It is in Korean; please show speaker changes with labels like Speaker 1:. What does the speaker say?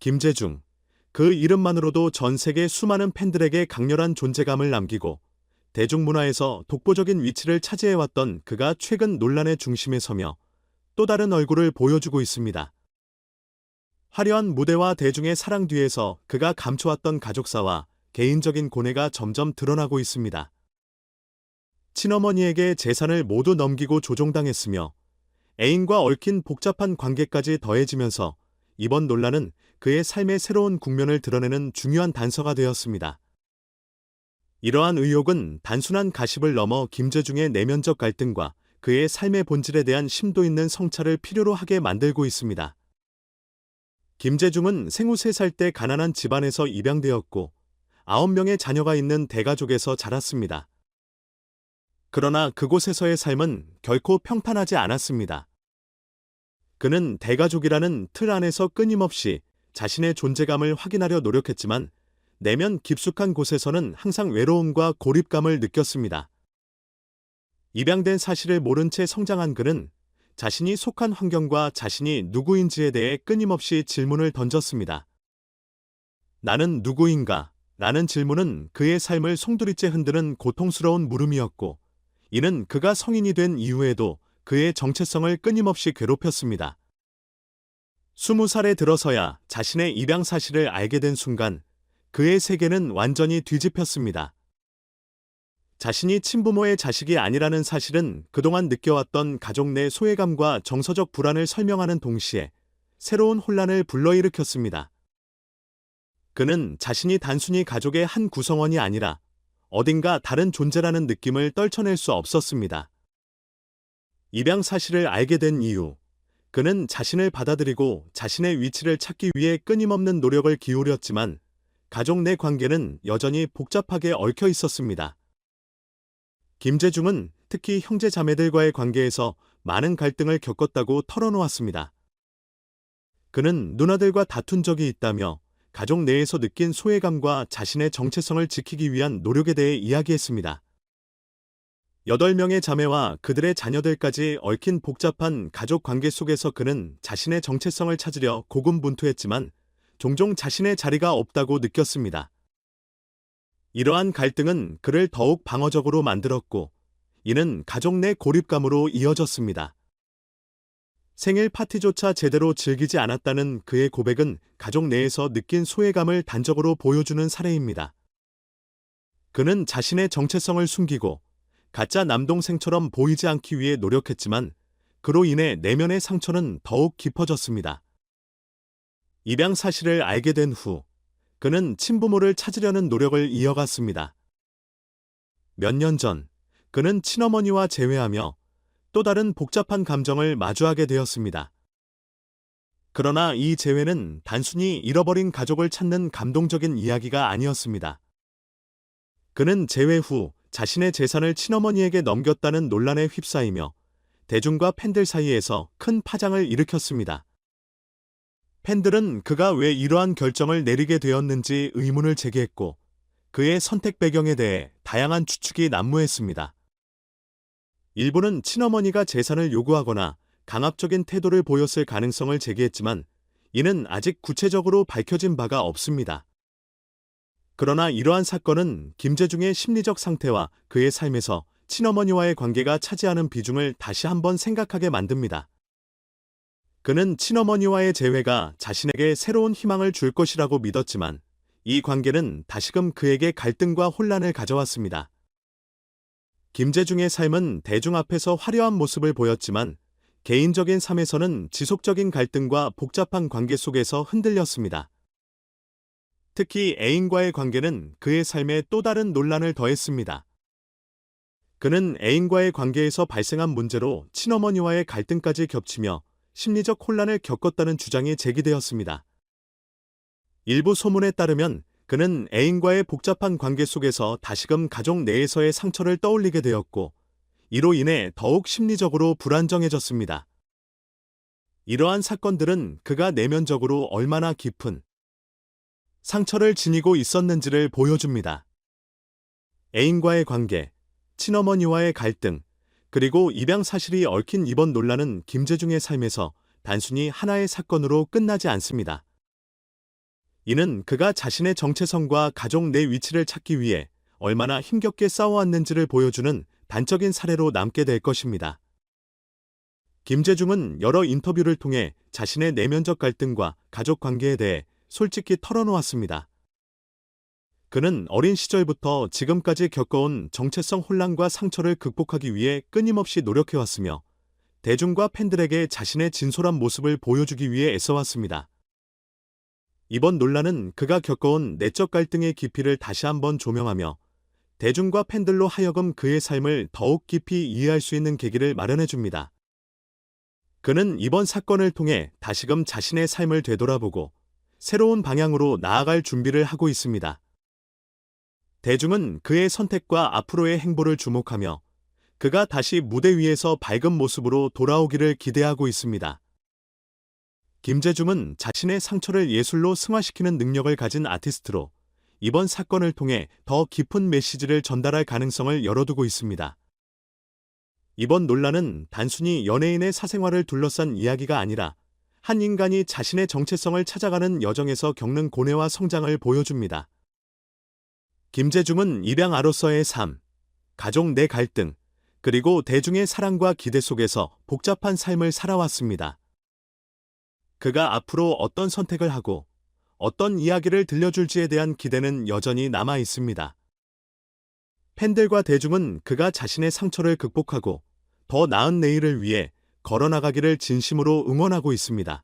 Speaker 1: 김재중. 그 이름만으로도 전 세계 수많은 팬들에게 강렬한 존재감을 남기고 대중문화에서 독보적인 위치를 차지해왔던 그가 최근 논란의 중심에 서며 또 다른 얼굴을 보여주고 있습니다. 화려한 무대와 대중의 사랑 뒤에서 그가 감춰왔던 가족사와 개인적인 고뇌가 점점 드러나고 있습니다. 친어머니에게 재산을 모두 넘기고 조종당했으며 애인과 얽힌 복잡한 관계까지 더해지면서 이번 논란은 그의 삶의 새로운 국면을 드러내는 중요한 단서가 되었습니다. 이러한 의혹은 단순한 가십을 넘어 김재중의 내면적 갈등과 그의 삶의 본질에 대한 심도 있는 성찰을 필요로 하게 만들고 있습니다. 김재중은 생후 3살 때 가난한 집안에서 입양되었고 9명의 자녀가 있는 대가족에서 자랐습니다. 그러나 그곳에서의 삶은 결코 평탄하지 않았습니다. 그는 대가족이라는 틀 안에서 끊임없이 자신의 존재감을 확인하려 노력했지만 내면 깊숙한 곳에서는 항상 외로움과 고립감을 느꼈습니다. 입양된 사실을 모른 채 성장한 그는 자신이 속한 환경과 자신이 누구인지에 대해 끊임없이 질문을 던졌습니다. 나는 누구인가? 라는 질문은 그의 삶을 송두리째 흔드는 고통스러운 물음이었고, 이는 그가 성인이 된 이후에도 그의 정체성을 끊임없이 괴롭혔습니다. 스무 살에 들어서야 자신의 입양 사실을 알게 된 순간 그의 세계는 완전히 뒤집혔습니다. 자신이 친부모의 자식이 아니라는 사실은 그동안 느껴왔던 가족 내 소외감과 정서적 불안을 설명하는 동시에 새로운 혼란을 불러일으켰습니다. 그는 자신이 단순히 가족의 한 구성원이 아니라 어딘가 다른 존재라는 느낌을 떨쳐낼 수 없었습니다. 입양 사실을 알게 된 이유, 그는 자신을 받아들이고 자신의 위치를 찾기 위해 끊임없는 노력을 기울였지만 가족 내 관계는 여전히 복잡하게 얽혀 있었습니다. 김재중은 특히 형제 자매들과의 관계에서 많은 갈등을 겪었다고 털어놓았습니다. 그는 누나들과 다툰 적이 있다며 가족 내에서 느낀 소외감과 자신의 정체성을 지키기 위한 노력에 대해 이야기했습니다. 8명의 자매와 그들의 자녀들까지 얽힌 복잡한 가족 관계 속에서 그는 자신의 정체성을 찾으려 고군분투했지만 종종 자신의 자리가 없다고 느꼈습니다. 이러한 갈등은 그를 더욱 방어적으로 만들었고, 이는 가족 내 고립감으로 이어졌습니다. 생일 파티조차 제대로 즐기지 않았다는 그의 고백은 가족 내에서 느낀 소외감을 단적으로 보여주는 사례입니다. 그는 자신의 정체성을 숨기고 가짜 남동생처럼 보이지 않기 위해 노력했지만 그로 인해 내면의 상처는 더욱 깊어졌습니다. 입양 사실을 알게 된 후 그는 친부모를 찾으려는 노력을 이어갔습니다. 몇 년 전 그는 친어머니와 재회하며 또 다른 복잡한 감정을 마주하게 되었습니다. 그러나 이 재회는 단순히 잃어버린 가족을 찾는 감동적인 이야기가 아니었습니다. 그는 재회 후 자신의 재산을 친어머니에게 넘겼다는 논란에 휩싸이며 대중과 팬들 사이에서 큰 파장을 일으켰습니다. 팬들은 그가 왜 이러한 결정을 내리게 되었는지 의문을 제기했고 그의 선택 배경에 대해 다양한 추측이 난무했습니다. 일부는 친어머니가 재산을 요구하거나 강압적인 태도를 보였을 가능성을 제기했지만 이는 아직 구체적으로 밝혀진 바가 없습니다. 그러나 이러한 사건은 김재중의 심리적 상태와 그의 삶에서 친어머니와의 관계가 차지하는 비중을 다시 한번 생각하게 만듭니다. 그는 친어머니와의 재회가 자신에게 새로운 희망을 줄 것이라고 믿었지만 이 관계는 다시금 그에게 갈등과 혼란을 가져왔습니다. 김재중의 삶은 대중 앞에서 화려한 모습을 보였지만 개인적인 삶에서는 지속적인 갈등과 복잡한 관계 속에서 흔들렸습니다. 특히 애인과의 관계는 그의 삶에 또 다른 논란을 더했습니다. 그는 애인과의 관계에서 발생한 문제로 친어머니와의 갈등까지 겹치며 심리적 혼란을 겪었다는 주장이 제기되었습니다. 일부 소문에 따르면 그는 애인과의 복잡한 관계 속에서 다시금 가족 내에서의 상처를 떠올리게 되었고, 이로 인해 더욱 심리적으로 불안정해졌습니다. 이러한 사건들은 그가 내면적으로 얼마나 깊은 상처를 지니고 있었는지를 보여줍니다. 애인과의 관계, 친어머니와의 갈등, 그리고 입양 사실이 얽힌 이번 논란은 김재중의 삶에서 단순히 하나의 사건으로 끝나지 않습니다. 이는 그가 자신의 정체성과 가족 내 위치를 찾기 위해 얼마나 힘겹게 싸워왔는지를 보여주는 단적인 사례로 남게 될 것입니다. 김재중은 여러 인터뷰를 통해 자신의 내면적 갈등과 가족 관계에 대해 솔직히 털어놓았습니다. 그는 어린 시절부터 지금까지 겪어온 정체성 혼란과 상처를 극복하기 위해 끊임없이 노력해왔으며 대중과 팬들에게 자신의 진솔한 모습을 보여주기 위해 애써왔습니다. 이번 논란은 그가 겪어온 내적 갈등의 깊이를 다시 한번 조명하며 대중과 팬들로 하여금 그의 삶을 더욱 깊이 이해할 수 있는 계기를 마련해 줍니다. 그는 이번 사건을 통해 다시금 자신의 삶을 되돌아보고 새로운 방향으로 나아갈 준비를 하고 있습니다. 대중은 그의 선택과 앞으로의 행보를 주목하며 그가 다시 무대 위에서 밝은 모습으로 돌아오기를 기대하고 있습니다. 김재중은 자신의 상처를 예술로 승화시키는 능력을 가진 아티스트로 이번 사건을 통해 더 깊은 메시지를 전달할 가능성을 열어두고 있습니다. 이번 논란은 단순히 연예인의 사생활을 둘러싼 이야기가 아니라 한 인간이 자신의 정체성을 찾아가는 여정에서 겪는 고뇌와 성장을 보여줍니다. 김재중은 입양아로서의 삶, 가족 내 갈등, 그리고 대중의 사랑과 기대 속에서 복잡한 삶을 살아왔습니다. 그가 앞으로 어떤 선택을 하고 어떤 이야기를 들려줄지에 대한 기대는 여전히 남아 있습니다. 팬들과 대중은 그가 자신의 상처를 극복하고 더 나은 내일을 위해 걸어나가기를 진심으로 응원하고 있습니다.